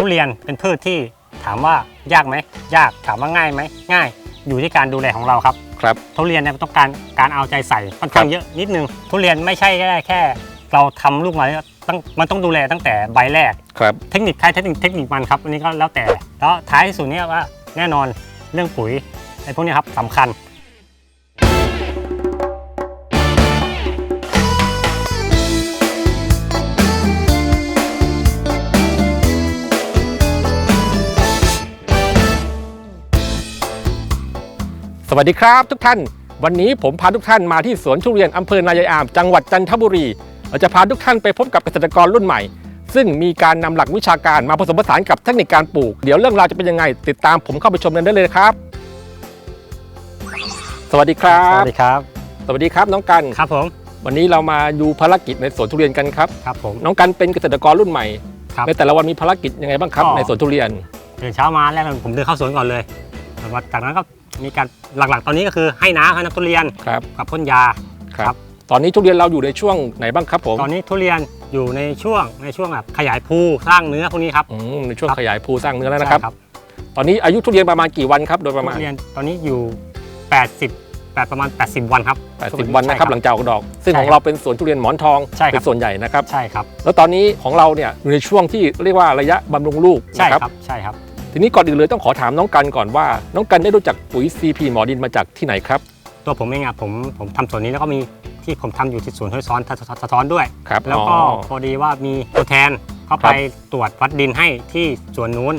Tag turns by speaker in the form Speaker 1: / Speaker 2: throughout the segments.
Speaker 1: ทุเรียนเป็นพืชที่ถามว่ายากไหมยากถามว่าง่ายไหมง่าย อยู่ที่การดูแลของเราครับ
Speaker 2: ครับ
Speaker 1: ทุเรียนเนี่ยมันต้องการการเอาใจใส่ค่อนข้างเยอะนิดนึง ทุเรียนไม่ใช่แค่แค่ เราทำลูกมาแล้วต้องมันต้องดูแลตั้งแต่ใบแรก
Speaker 2: ครับ
Speaker 1: เทคนิคใครเทคนิคเทคนิคมันครับอันนี้ก็แล้วแต่แล้วท้ายที่สุดเนี่ยว่าแน่นอนเรื่องปุ๋ยไอ้พวกนี้ครับสำคัญ
Speaker 2: สวัสดีครับทุกท่าน วันนี้ผมพาทุกท่านมาที่สวนทุเรียนอำเภอนายายอาม จังหวัดจันทบุรี เราจะพาทุกท่านไปพบกับเกษตรกรรุ่นใหม่ ซึ่งมีการนำหลักวิชาการมาผสมผสานกับเทคนิคการปลูก เดี๋ยวเรื่องราวจะเป็นยังไง ติดตามผมเข้าไปชมกันได้เลยครับ สวัสดีครั
Speaker 1: ส
Speaker 2: บ
Speaker 1: วัสดีครับ
Speaker 2: สวัสดีครับน้องกัน
Speaker 1: ครับผม
Speaker 2: วันนี้เรามาดูภารกิจในสวนทุเรียนกันครับ
Speaker 1: ครับผม
Speaker 2: น้องกันเป็นเกษตรกรรุ่นใหม่
Speaker 1: ครับ
Speaker 2: ในแต่ละวันมีภารกิจยังไงบ้างครับ
Speaker 1: ก็
Speaker 2: ในสวนทุเรียน
Speaker 1: ตื่นเช้ามาแรกผมเดินเข้าสวนก่อนเลยแล้วจากนั้นก็ มีการหลักๆ ตอนนี้ก็คือให้น้ำให้น้ำทุเรียน
Speaker 2: ครับ
Speaker 1: กับพ่นยา ครับ
Speaker 2: ตอนนี้ทุเรียนเราอยู่ในช่วงไหนบ้างครับผม
Speaker 1: ตอนนี้ทุเรียนอยู่ในช่วงในช่วงแบบขยายภูสร้างเนื้อพวกนี้ครับ
Speaker 2: อืมในช่วง
Speaker 1: ครับ
Speaker 2: ขยายภูสร้างเนื้อแล้วนะครับ
Speaker 1: ใช่
Speaker 2: ตอนนี้อายุทุเรียนประมาณกี่วันครับโดยประมาณ
Speaker 1: ทุเรียนตอนนี้อยู่ 80 8ประมาณ 80 วันครับ
Speaker 2: 80 วันนะครับหลังจากออกดอก ซึ่ง
Speaker 1: ใช่
Speaker 2: ของเราเป็นสวนทุเรียนหมอนทอง
Speaker 1: ใช่ครับ
Speaker 2: เป็นส่วนใหญ่นะครับ
Speaker 1: ใช่ครับ
Speaker 2: แล้วตอนนี้ของเราเนี่ยอยู่ในช่วงที่เรียกว่าระยะบำรุงลูก
Speaker 1: ใช่
Speaker 2: นะครับ
Speaker 1: ครับ ใช่ครับ
Speaker 2: ทีนี้ก่อนอื่นเลยต้องขอถามน้องกันก่อนว่า น้องกันได้รู้จักปุ๋ย CP หมอดินมาจากที่ไหนครับ
Speaker 1: ตัวผมเองอะผมผมทำสวนนี้แล้วก็มีที่ผมทำอยู่ที่สวนห้วยซ้อนสะท้อนด้วย
Speaker 2: ครับ
Speaker 1: แล้วก็
Speaker 2: อ๋อ
Speaker 1: พอดีว่ามีตัวแทนเขา
Speaker 2: ครั
Speaker 1: ไป
Speaker 2: บ
Speaker 1: ตรวจวัดดินให้ที่สวนนู้น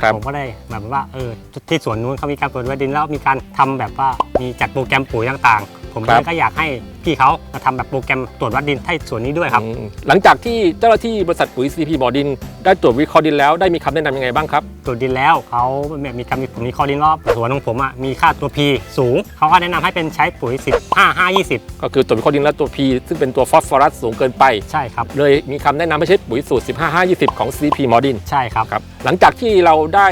Speaker 2: ครับ
Speaker 1: ผมก็ได้แบบว่าเออที่สวนนู้นเขามีการตรวจวัดดินแล้วมีการทำแบบว่ามีจัดโปรแกรมปุ๋ยต่างๆ ผมก็เลยก็อยากให้พี่เขามาทำแบบโปรแกรมตรวจวัดดินให้สวนนี้ด้วยครับ
Speaker 2: อืมหลังจากที่เจ้าหน้าที่บริษัทปุ๋ย CP หมอดิน ได้ตรวจวิเคราะห์ดินแล้วได้มีคำแนะนำยังไงบ้างครับ
Speaker 1: ตรวจดินแล้วเขาแบบมีการมีผมมีข้อดินรอบสวนของผมอะมีค่าตัว P สูง เขาก็แนะนำให้เป็นใช้ปุ๋ย10 5 5 20
Speaker 2: ก็คือตรวจวิเคราะห์ดินแล้วตัว P ซึ่งเป็นตัวฟอสฟอรัสสูงเกินไป
Speaker 1: ใช่ครับ
Speaker 2: เลยมีคำแนะนำให้ใช้ปุ๋ยสูตร 15 5 20 ของ CP หมอดิน
Speaker 1: ใช่ครับ
Speaker 2: ครับหลังจากที่เราได้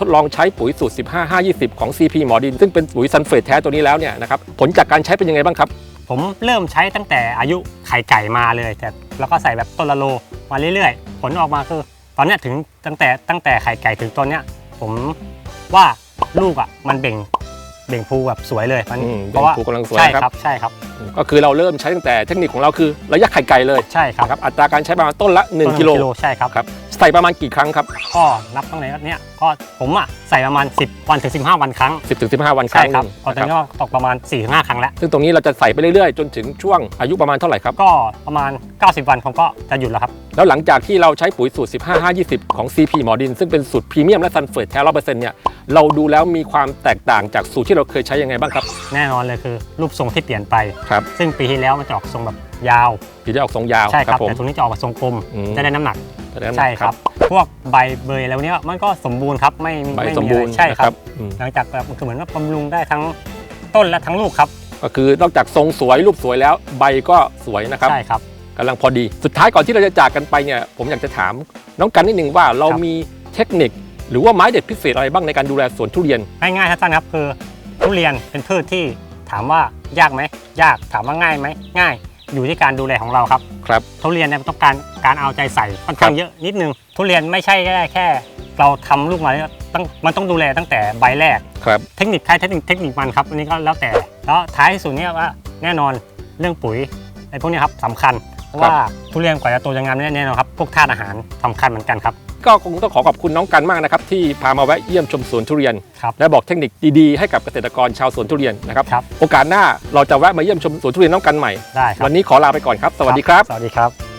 Speaker 2: ทดลองใช้ปุ๋ยสูตร 15 5 20 ของ CP หมอดิน ซึ่งเป็นปุ๋ยซัลเฟตแท้ตัวนี้แล้วเนี่ยนะครับผลจากการใช้เป็นยังไงบ้างครับ
Speaker 1: ผมเริ่มใช้ตั้งแต่อายุไข่ไก่มาเลยแต่แล้วก็ใส่แบบต้นละโลมาเรื่อยๆ ผลออกมาคือ ตอนเนี้ยถึงตั้งแต่ตั้งแต่ไข่ไก่ถึงต้นเนี้ยผมว่าลูกอะมันเบ่งเบ่งภูแบบสวยเลยมัน
Speaker 2: อืม
Speaker 1: เพราะว่า
Speaker 2: เบ่งภูกำลังสวย
Speaker 1: ใช่
Speaker 2: ครับ
Speaker 1: ครับใช่ครับ
Speaker 2: ก็คือเราเริ่มใช้ตั้งแต่เทคนิคของเราคือระยะไข่ไก่เลย
Speaker 1: ใช่ครับ
Speaker 2: นะครับอัตราการใช้ประมาณต้นละ
Speaker 1: ต้น
Speaker 2: 1กิโล
Speaker 1: ใช่ครับ
Speaker 2: ครับ ใส่ประมาณกี่ครั้งครับ
Speaker 1: ก็นับตั้งแต่เนี้ยก็ผมอะใส่ประมาณ 10 วันถึง 15 วันครั้ง
Speaker 2: 10ถึง15 วันค
Speaker 1: ใช่
Speaker 2: รั้งห
Speaker 1: ครับ
Speaker 2: นึ่ง
Speaker 1: พอตอน
Speaker 2: นะ
Speaker 1: นี้
Speaker 2: ครับ
Speaker 1: ก็ตกประมาณ 4-5 ครั้งแล้ว
Speaker 2: ซึ่งตรงนี้เราจะใส่ไปเรื่อยๆ จนถึงช่วงอายุประมาณเท่าไหร่ครับ
Speaker 1: ก็ประมาณ 90 วันผมก็จะหยุดแล้วครับ
Speaker 2: แล้วหลังจากที่เราใช้ปุ๋ยสูตร 15 5 20 ของ CP หมอดิน ซึ่งเป็นสูตรพรีเมียมและซัลเฟตแท้ร้อเปอร์เซ็นต์เนี่ย เราดูแล้วมีความแตกต่างจากสูตรที่เราเคยใช้ยังไงบ้างครับ
Speaker 1: แน่นอนเลยคือรูปทรงที่เปลี่ยนไป
Speaker 2: ครับ
Speaker 1: ซึ่งปีที่แล้วมันจะออกทรงแบบยาว
Speaker 2: ที่ได้ออกทรงยาว
Speaker 1: ใช่ครับ
Speaker 2: ผม
Speaker 1: แต่ตรงนี้จะออกมาทรงกลม
Speaker 2: อืม
Speaker 1: จะได้น้ำหนัก
Speaker 2: แสดงว่า
Speaker 1: ใช่ครับ พวกใบเบยแล้วเนี้ยมันก็สมบูรณ์ครับไม่
Speaker 2: ใบ
Speaker 1: ไม่
Speaker 2: สมบูรณ์
Speaker 1: อะไใช่ค
Speaker 2: นะ
Speaker 1: รับ
Speaker 2: อืม
Speaker 1: หลังจากแบบคือเหมือนว่าบำรุงได้ทั้งต้นและทั้งลูกครับ
Speaker 2: ก็คือนอกจากทรงสวยรูปสวยแล้วใบก็สวยนะครับ
Speaker 1: ใช่ครับ
Speaker 2: กำลังพอดีสุดท้ายก่อนที่เราจะจากกันไปเนี่ยผมอยากจะถามน้องกันนิดนึงว่าเรา
Speaker 1: ครับ
Speaker 2: มีเทคนิค หรือว่าไม้เด็ดพิเศษอะไรบ้างในการดูแลสวนทุเรียน
Speaker 1: ง่ายๆสั้นๆครับคือทุเรียนเป็นพืชที่ถามว่ายากไหมยากถามว่าง่ายไหมง่าย อยู่ที่การดูแลของเราครับ
Speaker 2: ครับ
Speaker 1: ทุเรียนเนี่ยมันต้องการการเอาใจใส่ค่อนข้างเยอะนิดนึง ทุเรียนไม่ใช่แค่แค่ เราทำลูกมาแล้วต้องมันต้องดูแลตั้งแต่ใบแรก
Speaker 2: ครับ
Speaker 1: เทคนิคใครเทคนิคเทคนิคมันครับอันนี้ก็แล้วแต่แล้วท้ายที่สุดเนี่ยว่าแน่นอนเรื่องปุ๋ยไอ้พวกนี้ครับสำคัญเพราะว่าทุเรียนกว่าจะโตจะงามเนี่ยแน่นอนครับพวกธาตุอาหารสำคัญเหมือนกันครับ
Speaker 2: ก็คงต้องขอขอบคุณน้องกันมากนะครับที่พามาแวะเยี่ยมชมสวนทุเรียน
Speaker 1: ครับ
Speaker 2: และบอกเทคนิคดีๆให้กับเกษตรกรชาวสวนทุเรียนนะครับ
Speaker 1: ครับ
Speaker 2: โอกาสหน้าเราจะแวะมาเยี่ยมชมสวนทุเรียนน้องกันใหม่
Speaker 1: ได้ครับ
Speaker 2: วันนี้ขอลาไปก่อนครับ สวัสดีครับ
Speaker 1: สวัสดีครับ